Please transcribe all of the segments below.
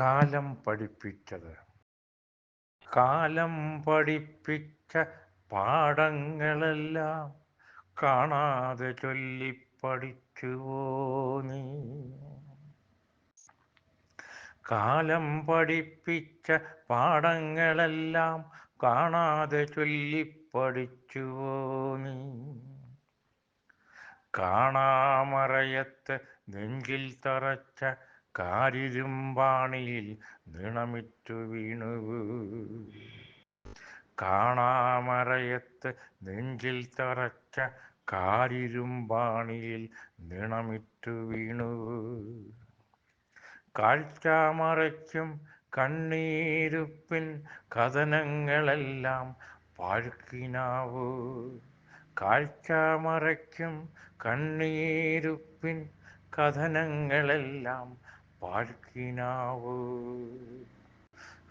കാലം പഠിപ്പിച്ചത്. കാലം പഠിപ്പിച്ച പാഠങ്ങളെല്ലാം കാണാതെ ചൊല്ലി ചൊല്ലിപ്പഠിച്ചുവോ നീ? കാലം പഠിപ്പിച്ച പാഠങ്ങളെല്ലാം കാണാതെ ചൊല്ലി ചൊല്ലിപ്പഠിച്ചുവോ നീ? കാണാമറയത്ത് നെഞ്ചിൽ തറച്ച കാരിരുമ്പാണിയിൽ നിണമിറ്റു വീണുവു കാണാമറയത്ത് നെഞ്ചിൽ തറച്ച കാരിരുമ്പാണിയിൽ നിണമിറ്റു വീണുവു കാഴ്ചാമറയ്ക്കും മറയ്ക്കും കണ്ണീരുപ്പിൻ കഥനങ്ങളെല്ലാം പാഴ്ക്കിനാവോ. കാഴ്ചാമറയ്ക്കും കണ്ണീരുപ്പിൻ കഥനങ്ങളെല്ലാം പാഴ്ക്കിനാവോ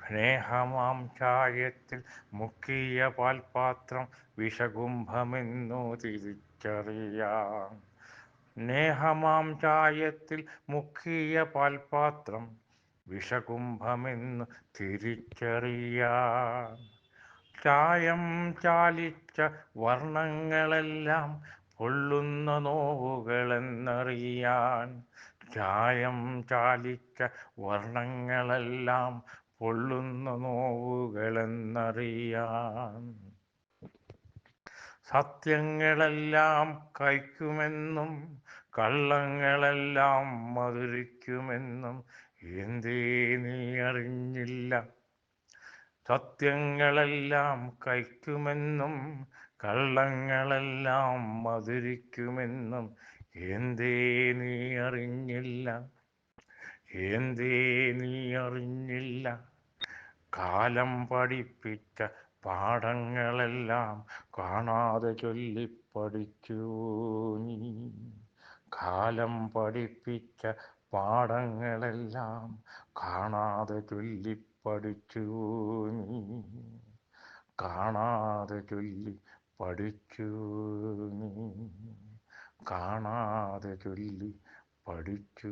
സ്നേഹമാം ചായത്തിൽ മുക്കിയ പാൽപാത്രം വിഷകുംഭമെന്നു തിരിച്ചറിയാം. സ്നേഹമാം ചായത്തിൽ മുക്കിയ പാൽപാത്രം വിഷകുംഭമെന്നു തിരിച്ചറിയാം. ചായം ചാലിച്ച വർണങ്ങളെല്ലാം പൊള്ളുന്ന നോവുകളെന്നറിയാൻ ചായം ചാലിച്ച വർണങ്ങളെല്ലാം പൊള്ളുന്ന നോവുകളെന്നറിയാൻ സത്യങ്ങളെല്ലാം കഴിക്കുമെന്നും കള്ളങ്ങളെല്ലാം മധുരിക്കുമെന്നും എന്തേ നീ അറിഞ്ഞില്ല. സത്യങ്ങളെല്ലാം കഴിക്കുമെന്നും കള്ളങ്ങളെല്ലാം മധുരിക്കുമെന്നും എന്തേ നീ അറിഞ്ഞില്ല. എന്തേ നീ അറിഞ്ഞില്ല? കാലം പഠിപ്പിച്ച പാഠങ്ങളെല്ലാം കാണാതെ ചൊല്ലിപ്പഠിച്ചു നീ. കാലം പഠിപ്പിച്ച പാഠങ്ങളെല്ലാം കാണാതെ ചൊല്ലിപ്പഠിച്ചു നീ. കാണാതെ ചൊല്ലി പഠിച്ചു നീ. കാണാതെ ചൊല്ലി പഠിച്ചു.